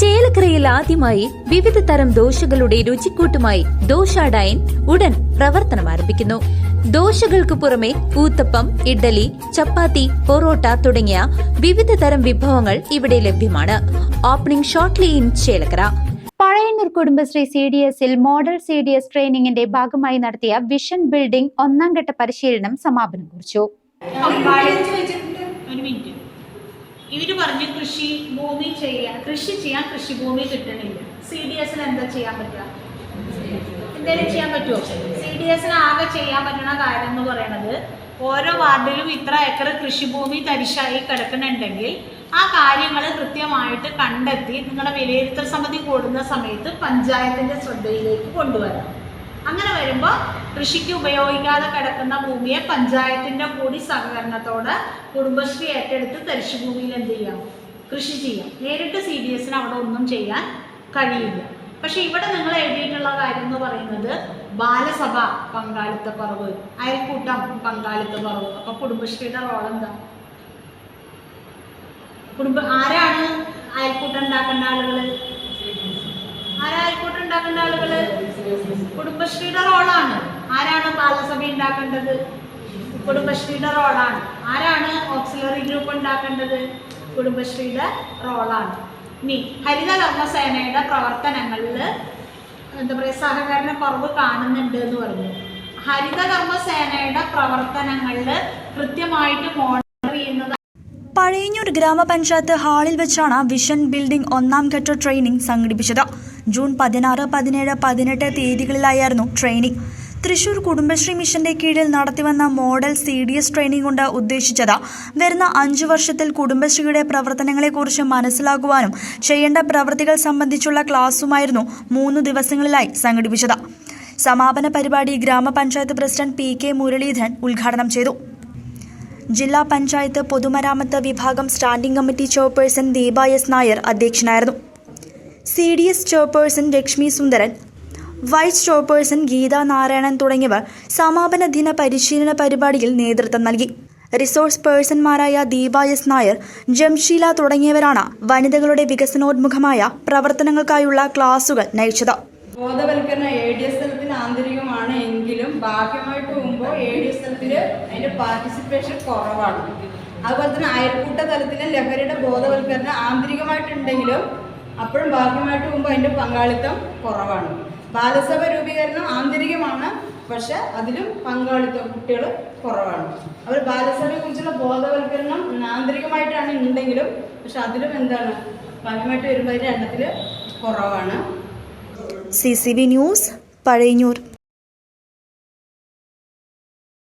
ചേലക്കരയിൽ ആദ്യമായി വിവിധ തരം ദോശകളുടെ രുചിക്കൂട്ടുമായി ദോശ ഡൈൻ ഉടൻ പ്രവർത്തനം ആരംഭിക്കുന്നു. ദോശകൾക്ക് പുറമെ ഊത്തപ്പം ഇഡ്ഡലി ചപ്പാത്തി പൊറോട്ട തുടങ്ങിയ വിവിധ തരം വിഭവങ്ങൾ ഇവിടെ ലഭ്യമാണ്. Opening shortly in Chelakkara. Pazhayannur Kudumbashree C D എസിൽ മോഡൽ സി ഡി എസ് ട്രെയിനിങ്ങിന്റെ ഭാഗമായി നടത്തിയ വിഷൻ ബിൽഡിംഗ് ഒന്നാം ഘട്ട പരിശീലനം സമാപനം കുറിച്ചു. ഒരു പറഞ്ഞ് കൃഷി ഭൂമി ചെയ്യാൻ കൃഷി ചെയ്യാൻ കൃഷിഭൂമി കിട്ടണില്ല. സി ഡി എസിന് എന്താ ചെയ്യാൻ പറ്റുക? എന്തെങ്കിലും ചെയ്യാൻ പറ്റുമോ സി ഡി എസിന് ആകെ ചെയ്യാൻ പറ്റുന്ന കാര്യം എന്ന് പറയുന്നത് ഓരോ വാർഡിലും ഇത്ര ഏക്കർ കൃഷിഭൂമി തരിശായി കിടക്കുന്നുണ്ടെങ്കിൽ ആ കാര്യങ്ങൾ കൃത്യമായിട്ട് കണ്ടെത്തി നിങ്ങളുടെ വിലയിരുത്തൽ സമിതി കൂടുന്ന സമയത്ത് പഞ്ചായത്തിന്റെ ശ്രദ്ധയിലേക്ക് കൊണ്ടുവരണം. അങ്ങനെ വരുമ്പോൾ കൃഷിക്ക് ഉപയോഗിക്കാതെ കിടക്കുന്ന ഭൂമിയെ പഞ്ചായത്തിന്റെ കൂടി സഹകരണത്തോടെ കുടുംബശ്രീ ഏറ്റെടുത്ത് തരിശു ഭൂമിയിൽ എന്ത് ചെയ്യാം? കൃഷി ചെയ്യാം. നേരിട്ട് സി ഡി എസിന് അവിടെ ഒന്നും ചെയ്യാൻ കഴിയില്ല. പക്ഷെ ഇവിടെ നിങ്ങൾ എഴുതിയിട്ടുള്ള കാര്യം എന്ന് പറയുന്നത് ബാലസഭ പങ്കാളിത്തക്കുറവ് അയൽക്കൂട്ടം പങ്കാളിത്തക്കുറവ് അപ്പൊ കുടുംബശ്രീയുടെ റോൾ എന്താ? കുടുംബ ആരാണ് അയൽക്കൂട്ടം ഉണ്ടാക്കേണ്ട ആളുകൾ? ആരാ അയൽക്കൂട്ടം ഉണ്ടാക്കേണ്ട ആളുകൾ? കുടുംബശ്രീയുടെ റോളാണ്. ആരാണ് പാലസഭ ഉണ്ടാക്കേണ്ടത്? കുടുംബശ്രീയുടെ റോളാണ്. ആരാണ് ഓക്സിലറി ഗ്രൂപ്പ് ഉണ്ടാക്കേണ്ടത്? കുടുംബശ്രീയുടെ റോളാണ്. ഇനി ഹരിത കർമ്മസേനയുടെ പ്രവർത്തനങ്ങളിൽ എന്താ പറയുക സഹകരണ കുറവ് കാണുന്നുണ്ട് എന്ന് പറഞ്ഞു. ഹരിതകർമ്മ സേനയുടെ പ്രവർത്തനങ്ങളിൽ കൃത്യമായിട്ട് ചെയ്യുന്നത് പഴയന്നൂർ ഗ്രാമപഞ്ചായത്ത് ഹാളിൽ വെച്ചാണ് വിഷൻ ബിൽഡിംഗ് ഒന്നാം ഘട്ട ട്രെയിനിംഗ് സംഘടിപ്പിച്ചത്. ജൂൺ പതിനാറ് പതിനേഴ് പതിനെട്ട് തീയതികളിലായിരുന്നു ട്രെയിനിംഗ് തൃശൂർ കുടുംബശ്രീ മിഷന്റെ കീഴിൽ നടത്തിവന്ന model C D S training കൊണ്ട് ഉദ്ദേശിച്ചത് വരുന്ന അഞ്ചു വർഷത്തിൽ കുടുംബശ്രീയുടെ പ്രവർത്തനങ്ങളെക്കുറിച്ച് മനസ്സിലാക്കുവാനും ചെയ്യേണ്ട പ്രവൃത്തികൾ സംബന്ധിച്ചുള്ള ക്ലാസുമായിരുന്നു മൂന്ന് ദിവസങ്ങളിലായി സംഘടിപ്പിച്ചത്. സമാപന പരിപാടി ഗ്രാമപഞ്ചായത്ത് പ്രസിഡന്റ് പി കെ മുരളീധരൻ ഉദ്ഘാടനം ചെയ്തു. ജില്ലാ പഞ്ചായത്ത് പൊതുമരാമത്ത് വിഭാഗം standing committee chairperson Deepa S Nair അധ്യക്ഷനായിരുന്നു. C D S chairperson Lakshmi Sundaran vice chairperson Geetha Narayanan തുടങ്ങിയവർ സമാപന ദിന പരിശീലന പരിപാടിയിൽ നേതൃത്വം നൽകി. റിസോഴ്സ് പേഴ്സൺമാരായ ദീപ എസ് നായർ ജംഷീല തുടങ്ങിയവരാണ് വനിതകളുടെ വികസനോന്മുഖമായ പ്രവർത്തനങ്ങൾക്കായുള്ള ക്ലാസുകൾ നയിച്ചത്. ബോധവൽക്കരണം എ ഡി എസ് ആന്തരികമാണ് എങ്കിലും ബാഹ്യമായിട്ട് പോകുമ്പോൾ എ ഡി തലത്തിൽ അതിന്റെ പാർട്ടിസിപ്പേഷൻ കുറവാണ്. അതുപോലെ തന്നെ അയൽക്കൂട്ട തലത്തിൽ ലഹരിയുടെ ബോധവൽക്കരണം ആന്തരികമായിട്ടുണ്ടെങ്കിലും അപ്പോഴും ബാഹ്യമായിട്ട് പോകുമ്പോൾ അതിന്റെ പങ്കാളിത്തം കുറവാണ്. ബാലസഭ രൂപീകരണം ആന്തരികമാണ് പക്ഷെ അതിലും പങ്കാളിത്തം കുട്ടികൾ കുറവാണ്. അവർ ബാലസഭയെ കുറിച്ചുള്ള ബോധവൽക്കരണം ആന്തരികമായിട്ടാണ് ഉണ്ടെങ്കിലും പക്ഷെ അതിലും എന്താണ് ബാഹ്യമായിട്ട് വരുമ്പോൾ അതിന്റെ എണ്ണത്തിൽ കുറവാണ്. C C B news Pazhayannur.